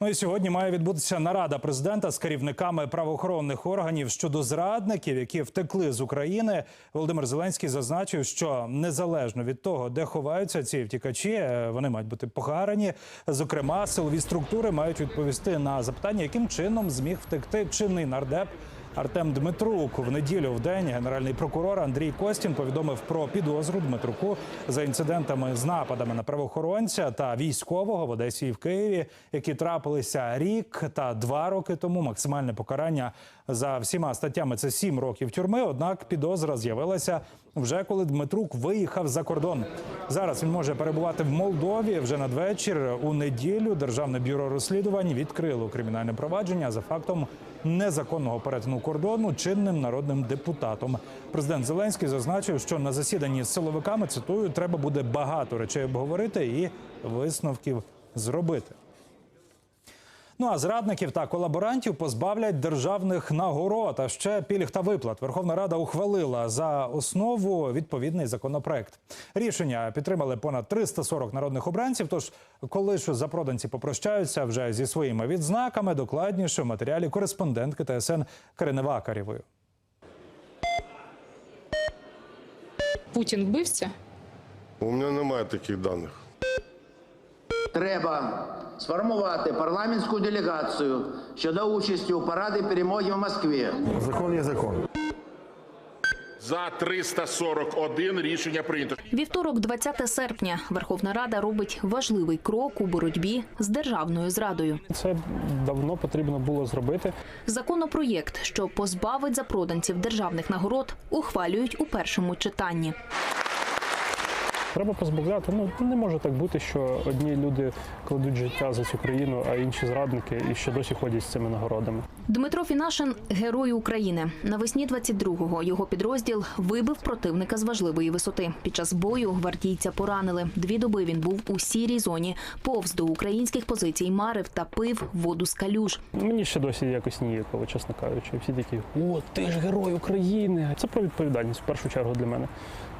Ну і сьогодні має відбутися нарада президента з керівниками правоохоронних органів щодо зрадників, які втекли з України. Володимир Зеленський зазначив, що незалежно від того, де ховаються ці втікачі, е, вони мають бути покарані. Зокрема, силові структури мають відповісти на запитання, яким чином зміг втекти чинний нардеп. Артем Дмитрук в неділю в день генеральний прокурор Андрій Костін повідомив про підозру Дмитруку за інцидентами з нападами на правоохоронця та військового в Одесі і в Києві, які трапилися рік та два роки тому. Максимальне покарання за всіма статтями це сім років тюрми. Однак підозра з'явилася вже коли Дмитрук виїхав за кордон. Зараз він може перебувати в Молдові вже надвечір. У неділю Державне бюро розслідувань відкрило кримінальне провадження за фактом незаконного перетину кордону чинним народним депутатом. Президент Зеленський зазначив, що на засіданні з силовиками цитую треба буде багато речей обговорити і висновків зробити. Ну а зрадників та колаборантів позбавлять державних нагород. А ще пільг та виплат. Верховна Рада ухвалила за основу відповідний законопроект. Рішення підтримали понад 340 народних обранців. Тож, коли ж запроданці попрощаються вже зі своїми відзнаками, докладніше в матеріалі кореспондентки ТСН Карини Вакарєвої. Путін вбивця? У мене немає таких даних. Треба сформувати парламентську делегацію щодо участі у параді перемоги в Москві. Закон є закон. За 341 рішення прийнято. Вівторок, 20 серпня, Верховна Рада робить важливий крок у боротьбі з державною зрадою. Це давно потрібно було зробити. Законопроєкт, що позбавить запроданців державних нагород, ухвалюють у першому читанні. Треба позбавляти. Ну не може так бути, що одні люди кладуть життя за цю країну, а інші зрадники і ще досі ходять з цими нагородами. Дмитро Фінашин герой України. Навесні 22-го його підрозділ вибив противника з важливої висоти. Під час бою гвардійця поранили. Дві доби він був у сірій зоні, повз до українських позицій марив та пив воду з калюж. Мені ще досі якось ніяково, чесно кажучи. Всі такі, о, ти ж герой України. Це про відповідальність в першу чергу для мене.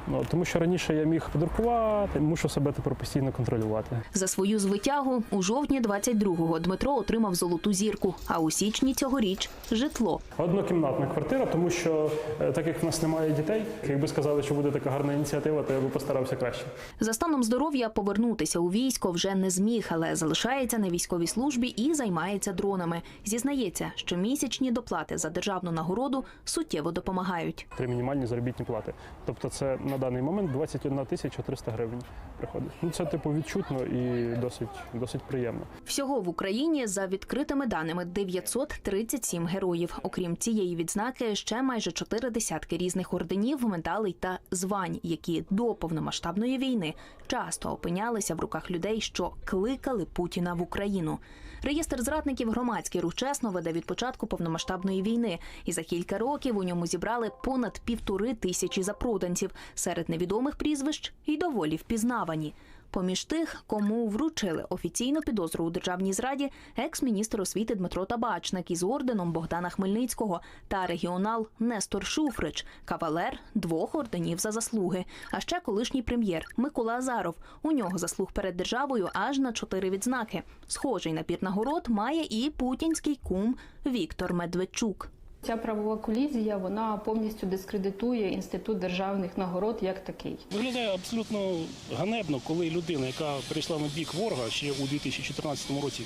Ну тому що раніше я міг подуркувати, мушу себе тепер постійно контролювати. За свою звитягу у жовтні 22-го Дмитро отримав золоту зірку, а у січні цьогоріч житло. Однокімнатна квартира, тому що е, так як в нас немає дітей, якби сказали, що буде така гарна ініціатива, то я би постарався краще. За станом здоров'я повернутися у військо вже не зміг, але залишається на військовій службі і займається дронами. Зізнається, що місячні доплати за державну нагороду суттєво допомагають. Три мінімальні заробітні плати. Тобто, це на даний момент 21 тисяча 300 гривень приходить. Ну це типу відчутно і досить досить приємно. Всього в Україні за відкритими даними 937 героїв. Окрім цієї відзнаки, ще майже чотири десятки різних орденів, медалей та звань, які до повномасштабної війни часто опинялися в руках людей, що кликали Путіна в Україну. Реєстр зрадників громадський рух чесно веде від початку повномасштабної війни, і за кілька років у ньому зібрали понад півтори тисячі запроданців серед невідомих прізвищ і доволі впізнавані. Поміж тих, кому вручили офіційну підозру у державній зраді, екс-міністр освіти Дмитро Табачник із орденом Богдана Хмельницького та регіонал Нестор Шуфрич, кавалер двох орденів за заслуги. А ще колишній прем'єр Микола Азаров. У нього заслуг перед державою аж на чотири відзнаки. Схожий набір нагород має і путінський кум Віктор Медведчук. Ця правова колізія вона повністю дискредитує інститут державних нагород як такий. Виглядає абсолютно ганебно, коли людина, яка прийшла на бік ворога ще у 2014 році,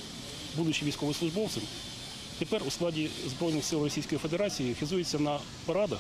будучи військовослужбовцем, тепер у складі Збройних сил Російської Федерації хизується на парадах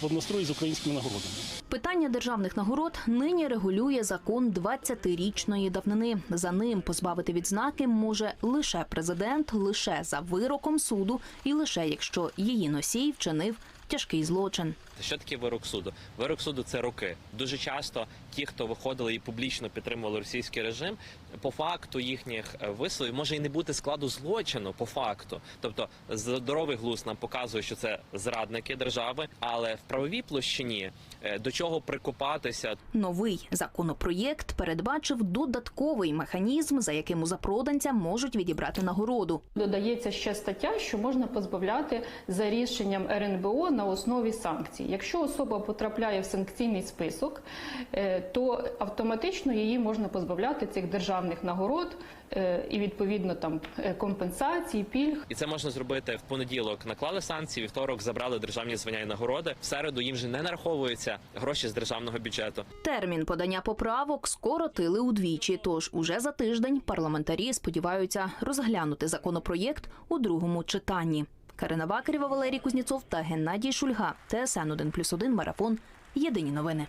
в однострої з українськими нагородами. Питання державних нагород нині регулює закон 20-річної давнини. За ним позбавити відзнаки може лише президент, лише за вироком суду і лише якщо її носій вчинив тяжкий злочин. Що таке вирок суду? Вирок суду це роки. Дуже часто ті, хто виходили і публічно підтримували російський режим, по факту їхніх е, висловів може і не бути складу злочину по факту. Тобто здоровий глузд нам показує, що це зрадники держави, але в правовій площині е, до чого прикопатися, Новий законопроєкт передбачив додатковий механізм, за яким у запроданця можуть відібрати нагороду. Додається ще стаття, що можна позбавляти за рішенням РНБО на основі санкцій. Санкцій. Якщо особа потрапляє в санкційний список, е, то автоматично її можна позбавляти цих державних нагород е, і відповідно там е, компенсацій, пільг. І це можна зробити в понеділок. Наклали санкції, вівторок забрали державні звання і нагороди. В середу їм вже не нараховуються гроші з державного бюджету. Термін подання поправок скоротили удвічі. Тож уже за тиждень парламентарі сподіваються розглянути законопроєкт у другому читанні. Карина Бакарєва, Валерій Кузніцов та Геннадій Шульга. ТСН 1+,1 Марафон. Єдині новини.